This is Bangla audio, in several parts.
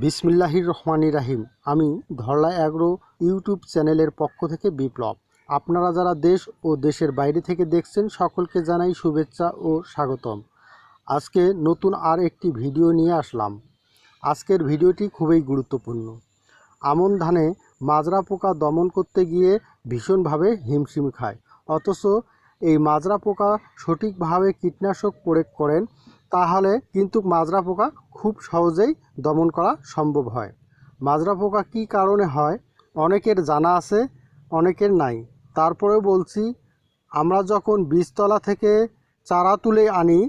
বিসমিল্লাহির রহমানির রাহিম। আমি ধরলা অ্যাগ্রো ইউটিউব চ্যানেলের পক্ষ থেকে বিপ্লব। আপনারা যারা দেশ ও দেশের বাইরে থেকে দেখছেন, সকলকে জানাই শুভেচ্ছা ও স্বাগতম। আজকে নতুন আর একটি ভিডিও নিয়ে আসলাম। আজকের ভিডিওটি খুবই গুরুত্বপূর্ণ। আমন ধানে মাজরা পোকা দমন করতে গিয়ে ভীষণভাবে হিমশিম খায়। অথচ এই মাজরা পোকা সঠিকভাবে কীটনাশক প্রয়োগ করেন তাহলে কিন্তু মাজরা পোকা খুব সহজেই দমন করা সম্ভব হয়। মাজরা পোকা কী কারণে হয়? অনেকের জানা আছে, অনেকের নাই। তারপরেও বলছি, আমরা যখন বীজতলা থেকে চারা তুলে আনি,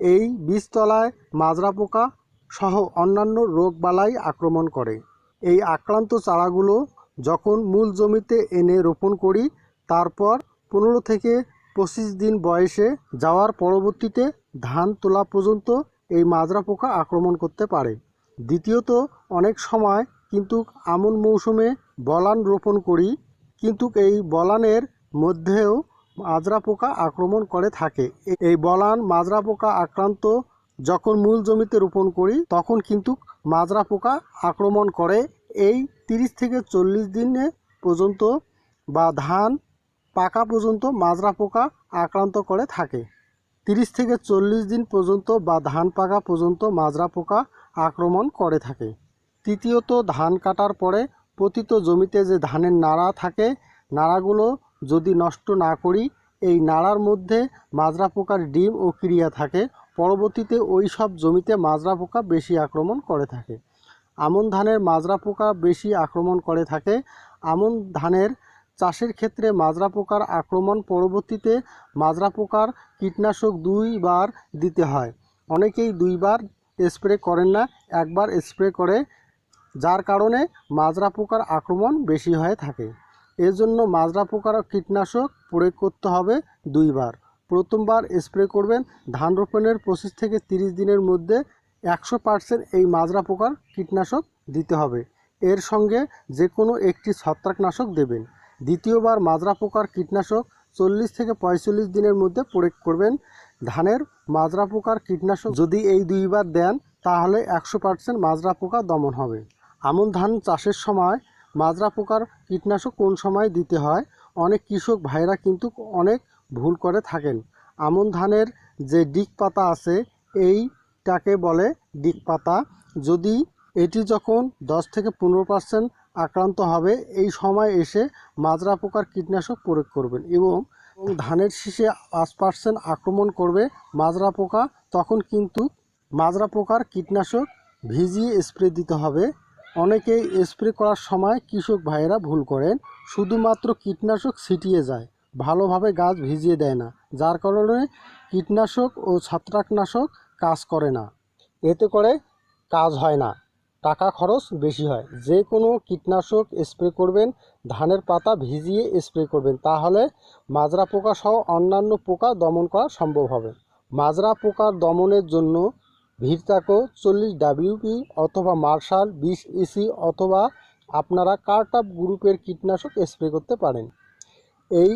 এই বীজতলায় মাজরা পোকা সহ অন্যান্য রোগবালাই আক্রমণ করে। এই আক্রান্ত চারাগুলো যখন মূল জমিতে এনে রোপণ করি, তারপর পনেরো থেকে পঁচিশ দিন বয়সে যাওয়ার পরবর্তীতে ধান তোলা পর্যন্ত এই মাজরা পোকা আক্রমণ করতে পারে। দ্বিতীয়ত, অনেক সময় কিন্তু আমন মৌসুমে বলান রোপণ করি, কিন্তু এই বলানের মধ্যেও মাজরা পোকা আক্রমণ করে থাকে। এই বলান মাজরা পোকা আক্রান্ত যখন মূল জমিতে রোপণ করি, তখন কিন্তু মাজরা পোকা আক্রমণ করে। এই তিরিশ থেকে চল্লিশ দিনে পর্যন্ত বা ধান পাকা পর্যন্ত মাজরা পোকা আক্রান্ত করে থাকে। তিরিশ থেকে চল্লিশ দিন পর্যন্ত বা ধান পাকা পর্যন্ত মাজরা পোকা আক্রমণ করে থাকে। তৃতীয়ত, ধান কাটার পরে পতিত জমিতে যে ধানের নাড়া থাকে, নাড়াগুলো যদি নষ্ট না করি, এই নাড়ার মধ্যে মাজরা পোকার ডিম ও ক্রিয়া থাকে। পরবর্তীতে ওই সব জমিতে মাজরা পোকা বেশি আক্রমণ করে থাকে। আমন ধানের মাজরা পোকা বেশি আক্রমণ করে থাকে। আমন ধানের চাষের ক্ষেত্রে মাজরা পোকার আক্রমণ পরবর্তীতে মাজরা পোকার কীটনাশক দুইবার দিতে হয়। অনেকেই দুইবার স্প্রে করেন না, একবার স্প্রে করে, যার কারণে মাজরা পোকার আক্রমণ বেশি হয়ে থাকে। এজন্য মাজরা পোকার কীটনাশক প্রয়োগ করতে হবে দুইবার। প্রথমবার স্প্রে করবেন, ধান রোপণের পঁচিশ থেকে তিরিশ দিনের মধ্যে একশো পার্সেন্ট এই মাজরা পোকার কীটনাশক দিতে হবে। এর সঙ্গে যে কোনো একটি ছত্রাকনাশক দেবেন। দ্বিতীয়বার মাজরা পোকার কীটনাশক চল্লিশ থেকে পঁয়তাল্লিশ দিনের মধ্যে প্রয়োগ করবেন। ধানের মাজরা পোকার কীটনাশক যদি এই দুইবার দেন, তাহলে একশো পার্সেন্ট মাজরা পোকা দমন হবে। আমন ধান চাষের সময় মাজরা পোকার কীটনাশক কোন সময় দিতে হয়? অনেক কৃষক ভাইরা কিন্তু অনেক ভুল করে থাকেন। আমন ধানের যে ডিক পাতা আছে, এইটাকে বলে ডিক পাতা। যদি এটি যখন দশ থেকে পনেরো পার্সেন্ট আক্রান্ত হবে, এই সময় এসে মাজরা পোকার কীটনাশক প্রয়োগ করবেন এবং ধানের শীষে পাঁচ পার্সেন্ট আক্রমণ করবে মাজরা পোকা তখন কিন্তু মাজরা পোকার কীটনাশক ভিজিয়ে স্প্রে দিতে হবে। অনেকেই স্প্রে করার সময় কৃষক ভাইয়েরা ভুল করেন, শুধুমাত্র কীটনাশক ছিটিয়ে যায়, ভালোভাবে গাছ ভিজিয়ে দেয় না, যার কারণে কীটনাশক ও ছত্রাকনাশক কাজ করে না। এতে করে কাজ হয় না। টাকা খরচ বেশি হয়। যে কোনো কীটনাশক স্প্রে করবেন, ধানের পাতা ভিজিয়ে স্প্রে করবেন, তাহলে মাজরা পোকা সহ অন্যান্য পোকা দমন করা সম্ভব হবে। মাজরা পোকার দমনের জন্য ভিরতাকো চল্লিশ ডাব্লিউপি অথবা মার্শাল বিশ ইসি অথবা আপনারা কার্টাপ গ্রুপের কীটনাশক স্প্রে করতে পারেন। এই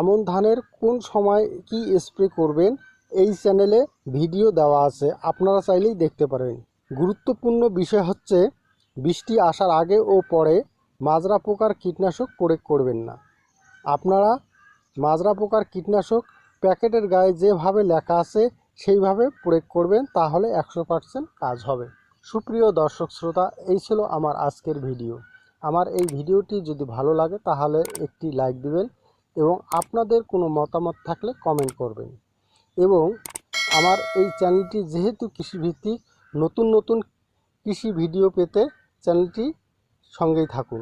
আমন ধানের কোন সময় কি স্প্রে করবেন, এই চ্যানেলে ভিডিও দেওয়া আছে, আপনারা চাইলেই দেখতে পারেন। গুরুত্বপূর্ণ বিষয় হচ্ছে, বৃষ্টি আসার আগে ও পরে মাজরা পোকার কীটনাশক প্রয়োগ করবেন না। আপনারা মাজরা পোকার কীটনাশক প্যাকেটের গায়ে যেভাবে লেখা আছে, সেইভাবে প্রয়োগ করবেন, তাহলে একশো পার্সেন্ট কাজ হবে। সুপ্রিয় দর্শক শ্রোতা, এই ছিল আমার আজকের ভিডিও। আমার এই ভিডিওটি যদি ভালো লাগে, তাহলে একটি লাইক দিবেন এবং আপনাদের কোনো মতামত থাকলে কমেন্ট করবেন। এবং আমার এই চ্যানেলটি যেহেতু কৃষিভিত্তিক নতুন নতুন কৃষি ভিডিও পেতে চ্যানেলটি সঙ্গেই থাকুন।